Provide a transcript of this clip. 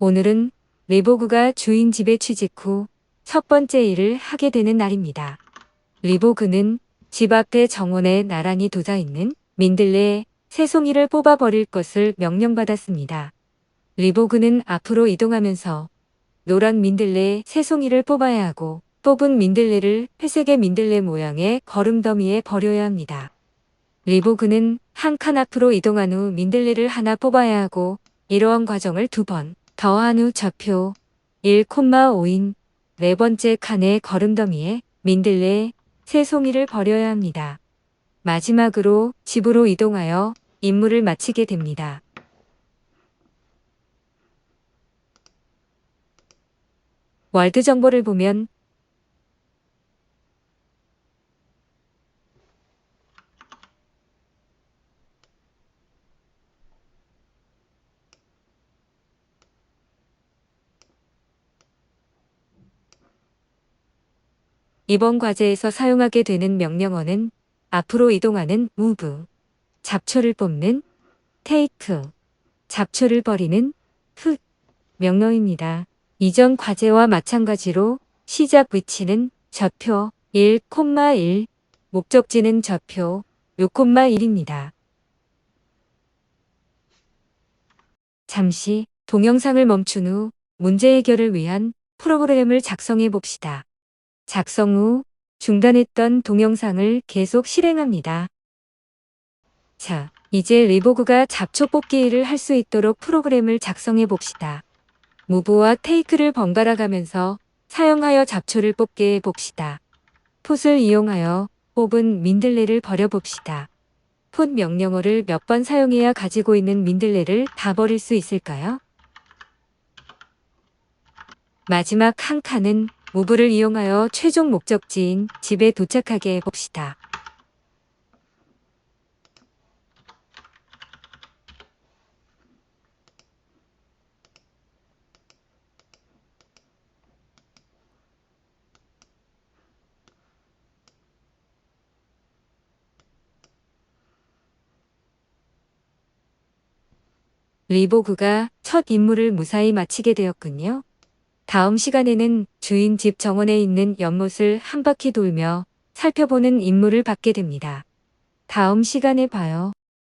오늘은 리보그가 주인 집에 취직 후 첫 번째 일을 하게 되는 날입니다. 리보그는 집 앞에 정원에 나란히 돋아 있는 민들레 새송이를 뽑아버릴 것을 명령받았습니다. 리보그는 앞으로 이동하면서 노란 민들레 새송이를 뽑아야 하고 뽑은 민들레를 회색의 민들레 모양의 거름더미에 버려야 합니다. 리보그는 한 칸 앞으로 이동한 후 민들레를 하나 뽑아야 하고 이러한 과정을 두 번 더한 후 좌표 1,5인 네 번째 칸의 거름더미에 민들레 새 송이를 버려야 합니다. 마지막으로 집으로 이동하여 임무를 마치게 됩니다. 월드 정보를 보면 이번 과제에서 사용하게 되는 명령어는 앞으로 이동하는 move, 잡초를 뽑는 take, 잡초를 버리는 put 명령입니다. 이전 과제와 마찬가지로 시작 위치는 좌표 1,1, 목적지는 좌표 6,1입니다. 잠시 동영상을 멈춘 후 문제 해결을 위한 프로그램을 작성해 봅시다. 작성 후 중단했던 동영상을 계속 실행합니다. 자, 이제 리보그가 잡초 뽑기 일을 할수 있도록 프로그램을 작성해 봅시다. 무브와 테이크를 번갈아 가면서 사용하여 잡초를 뽑게 해 봅시다. 풋을 이용하여 뽑은 민들레를 버려 봅시다. 풋 명령어를 몇 번 사용해야 가지고 있는 민들레를 다 버릴 수 있을까요? 마지막 한 칸은 무브를 이용하여 최종 목적지인 집에 도착하게 해 봅시다. 리보그가 첫 임무를 무사히 마치게 되었군요. 다음 시간에는 주인 집 정원에 있는 연못을 한 바퀴 돌며 살펴보는 임무를 받게 됩니다. 다음 시간에 봐요.